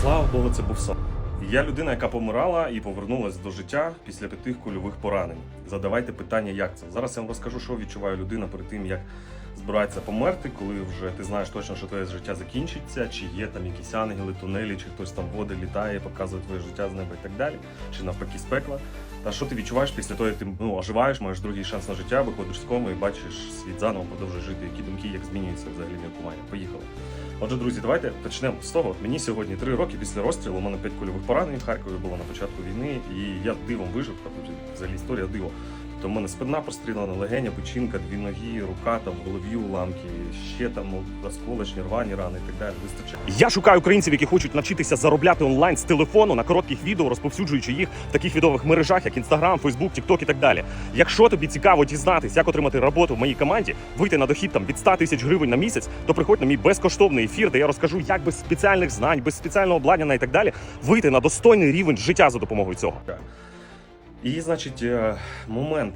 Слава Богу, це був сон. Я людина, яка помирала і повернулася до життя після п'яти кульових поранень. Задавайте питання, як це. Зараз я вам розкажу, що відчуває людина перед тим, як збирається померти, коли вже ти знаєш точно, що твоє життя закінчиться, чи є там якісь ангели, тунелі, чи хтось там води літає, показує твоє життя з неба і так далі, чи навпаки з пекла. Та що ти відчуваєш після того, як ти ну, оживаєш, маєш другий шанс на життя, виходиш з коми і бачиш світ заново, продовжуєш жити, які думки, як змінюються взагалі міркування. Поїхали. Отже, друзі, давайте почнемо з того. Мені сьогодні три роки після розстрілу. У мене п'ять кульових поранень в Харкові було на початку війни, і я дивом вижив. Тобто, взагалі історія диво. Тобто, в мене спина прострілена, легеня, печінка, дві ноги, рука там в голові уламки, ще там осколочні, рвані рани і так далі. Вистачає. Я шукаю українців, які хочуть навчитися заробляти онлайн з телефону на коротких відео, розповсюджуючи їх в таких відових мережах, як Instagram, Facebook, TikTok і так далі. Якщо тобі цікаво дізнатись, як отримати роботу в моїй команді, вийти на дохід там від 100 тисяч гривень на місяць, то приходь на мій безкоштовний ефір, де я розкажу, як без спеціальних знань, без спеціального обладнання і так далі вийти на достойний рівень життя за допомогою цього. І, значить, е, момент,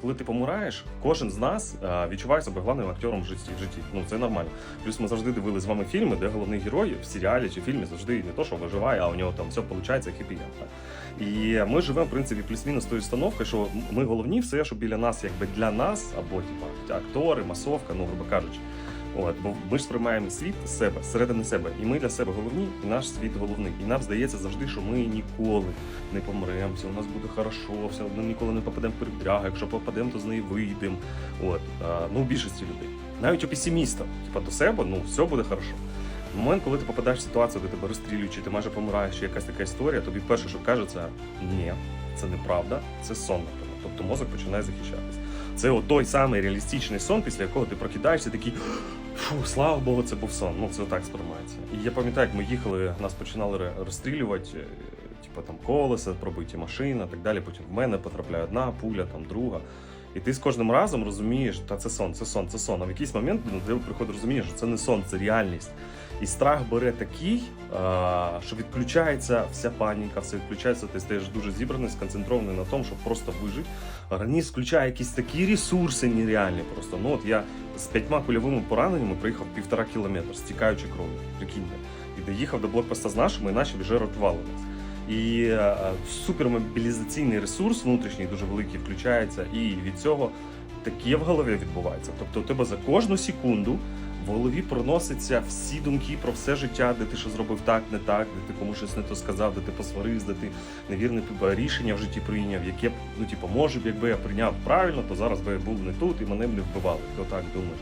коли ти помираєш, кожен з нас е, відчуває себе головним актором в житті. В житті. Ну це нормально. Плюс ми завжди дивили з вами фільми, де головний герой в серіалі чи фільмі завжди не то, що виживає, а у нього там все виходить хеппі І ми живемо, в принципі, плюс-мінус тою установкою, що ми головні, все, що біля нас, якби для нас, або типа актори, масовка, ну грубо кажучи. От, бо ми ж сприймаємо світ з себе, зсередини себе, і ми для себе головні, і наш світ головний. І нам здається завжди, що ми ніколи не помремо, все у нас буде хорошо, все одно ніколи не попадемо в передрягу, якщо попадемо, то з неї вийдемо. От, а, ну, більшості людей. Навіть у песиміста, типа до себе, ну все буде хорошо. В момент, коли ти попадаєш в ситуацію, де тебе розстрілюють, чи ти майже помираєш, чи якась така історія, тобі перше, що каже, це ні, це неправда, це сон, напевно. Тобто мозок починає захищатись. Це от той самий реалістичний сон, після якого ти прокидаєшся такий. Фу, слава Богу, це був сон. Ну це так сприймається. І я пам'ятаю, як ми їхали, нас починали розстрілювати, е, типу там колеса, пробиті машина, так далі. Потім в мене потрапляє одна пуля, там друга. І ти з кожним разом розумієш, та це сон, це сон, це сон. А в якийсь момент до тебе приходить розуміння, що це не сон, це реальність. І страх бере такий, що відключається вся паніка, все відключається, ти стаєш дуже зібраний, сконцентрований на тому, щоб просто вижити. Організм включає якісь такі ресурси нереальні. Просто ну от я з п'ятьма кульовими пораненнями проїхав півтора кілометра, стікаючи кров'ю. Прикиньте. І доїхав до блокпоста з нашими, і наші вже ротували нас. І е, супермобілізаційний ресурс внутрішній дуже великий включається, і від цього таке в голові відбувається. Тобто у тебе за кожну секунду в голові проносяться всі думки про все життя, де ти що зробив так, не так, де ти кому щось не то сказав, де ти посварився, де ти невірне рішення в житті прийняв, яке б, ну типу, може б, якби я прийняв правильно, то зараз би я був не тут і мене б не вбивали. Ти отак думаєш.